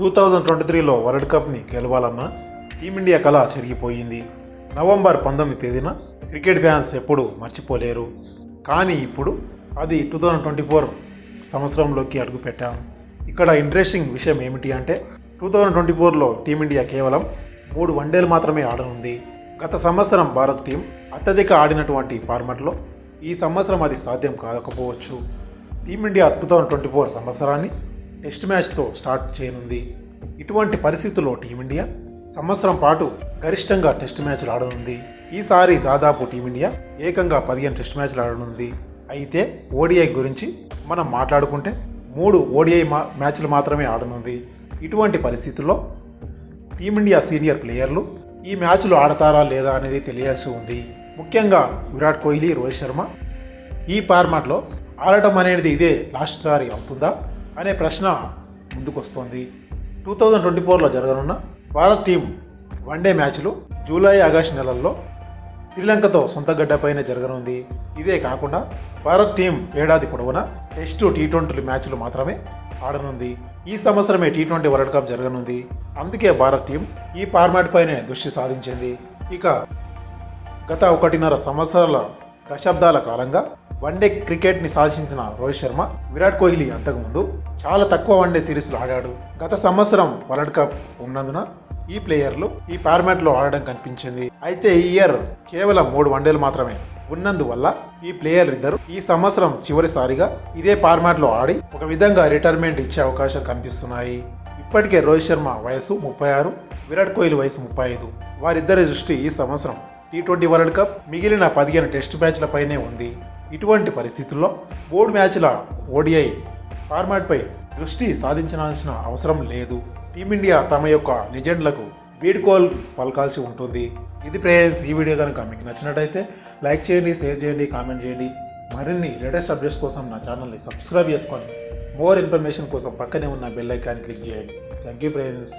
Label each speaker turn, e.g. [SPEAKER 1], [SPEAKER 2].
[SPEAKER 1] Two thousand twenty త్రీలో world కప్ని గెలవాలన్న టీమిండియా కళ చెరిగిపోయింది. నవంబర్ పంతొమ్మిది తేదీన క్రికెట్ ఫ్యాన్స్ ఎప్పుడు మర్చిపోలేరు. కానీ ఇప్పుడు అది టూ థౌజండ్ ట్వంటీ ఫోర్ సంవత్సరంలోకి అడుగుపెట్టాం. ఇక్కడ ఇంట్రెస్టింగ్ విషయం ఏమిటి అంటే టూ థౌజండ్ ట్వంటీ ఫోర్లో టీమిండియా కేవలం మూడు వన్డేలు మాత్రమే ఆడనుంది. గత సంవత్సరం భారత్ టీం అత్యధిక ఆడినటువంటి ఫార్మాట్లో ఈ సంవత్సరం అది సాధ్యం కాకపోవచ్చు. Team India two thousand twenty four సంవత్సరాన్ని టెస్ట్ మ్యాచ్తో స్టార్ట్ చేయనుంది. ఇటువంటి పరిస్థితుల్లో టీమిండియా సంవత్సరం పాటు గరిష్టంగా టెస్ట్ మ్యాచ్లు ఆడనుంది. ఈసారి దాదాపు టీమిండియా ఏకంగా పదిహేను టెస్ట్ మ్యాచ్లు ఆడనుంది. అయితే ఓడిఐ గురించి మనం మాట్లాడుకుంటే మూడు ఓడిఐ మా మ్యాచ్లు మాత్రమే ఆడనుంది. ఇటువంటి పరిస్థితుల్లో టీమిండియా సీనియర్ ప్లేయర్లు ఈ మ్యాచ్లు ఆడతారా లేదా అనేది తెలియాల్సి ఉంది. ముఖ్యంగా విరాట్ కోహ్లీ రోహిత్ శర్మ ఈ ఫార్మాట్లో ఆడటం అనేది ఇదే లాస్ట్ సారి అవుతుందా? అనే ప్రశ్న ముందుకొస్తోంది. టూ థౌజండ్ ట్వంటీ ఫోర్లో జరగనున్న భారత్ టీం వన్డే మ్యాచ్లు జూలై ఆగస్టు నెలల్లో శ్రీలంకతో సొంత గడ్డపైనే జరగనుంది. ఇదే కాకుండా భారత్ టీం ఏడాది పొడవునా టెస్టు టీ ట్వంటీ మ్యాచ్లు మాత్రమే ఆడనుంది. ఈ సంవత్సరమే టీ ట్వంటీ వరల్డ్ కప్ జరగనుంది. అందుకే భారత్ టీం ఈ ఫార్మాట్ పైనే దృష్టి సాధించింది ఇక గత ఒకటిన్నర సంవత్సరాల దశాబ్దాల కాలంగా వన్డే క్రికెట్ని సాధించిన రోహిత్ శర్మ విరాట్ కోహ్లీ అంతకుముందు చాలా తక్కువ వన్డే సిరీస్లు ఆడాడు. గత సంవత్సరం వరల్డ్ కప్ ఉన్నందున ఈ ప్లేయర్లు ఈ ఫార్మాట్లో ఆడడం కనిపించింది. అయితే ఈ ఇయర్ కేవలం మూడు వన్డేలు మాత్రమే. ఉన్నందువల్ల ఈ ప్లేయర్ ఇద్దరు ఈ సంవత్సరం చివరిసారిగా ఇదే ఫార్మాట్లో ఆడి ఒక విధంగా రిటైర్మెంట్ ఇచ్చే అవకాశాలు కనిపిస్తున్నాయి. ఇప్పటికే రోహిత్ శర్మ వయసు ముప్పై ఆరు విరాట్ కోహ్లీ వయసు ముప్పై ఐదు. వారిద్దరి దృష్టి ఈ సంవత్సరం టీ ట్వంటీ వరల్డ్ కప్ మిగిలిన పదిహేను టెస్ట్ మ్యాచ్లపైనే ఉంది. ఇటువంటి పరిస్థితుల్లో బోర్డు మ్యాచ్ల ఓడిఐ ఫార్మాట్పై దృష్టి సాధించాల్సిన అవసరం లేదు. టీమిండియా తమ యొక్క లెజెండ్లకు వీడ్కోల్ పలకాల్సి ఉంటుంది. ఇది ప్రేయర్స్ ఈ వీడియో కనుక మీకు నచ్చినట్టయితే లైక్ చేయండి షేర్ చేయండి కామెంట్ చేయండి. మరిన్ని లేటెస్ట్ అప్డేట్స్ కోసం నా ఛానల్ని సబ్స్క్రైబ్ చేసుకొని మోర్ ఇన్ఫర్మేషన్ కోసం పక్కనే ఉన్న బెల్ ఐకాన్ క్లిక్ చేయండి. Thank you friends.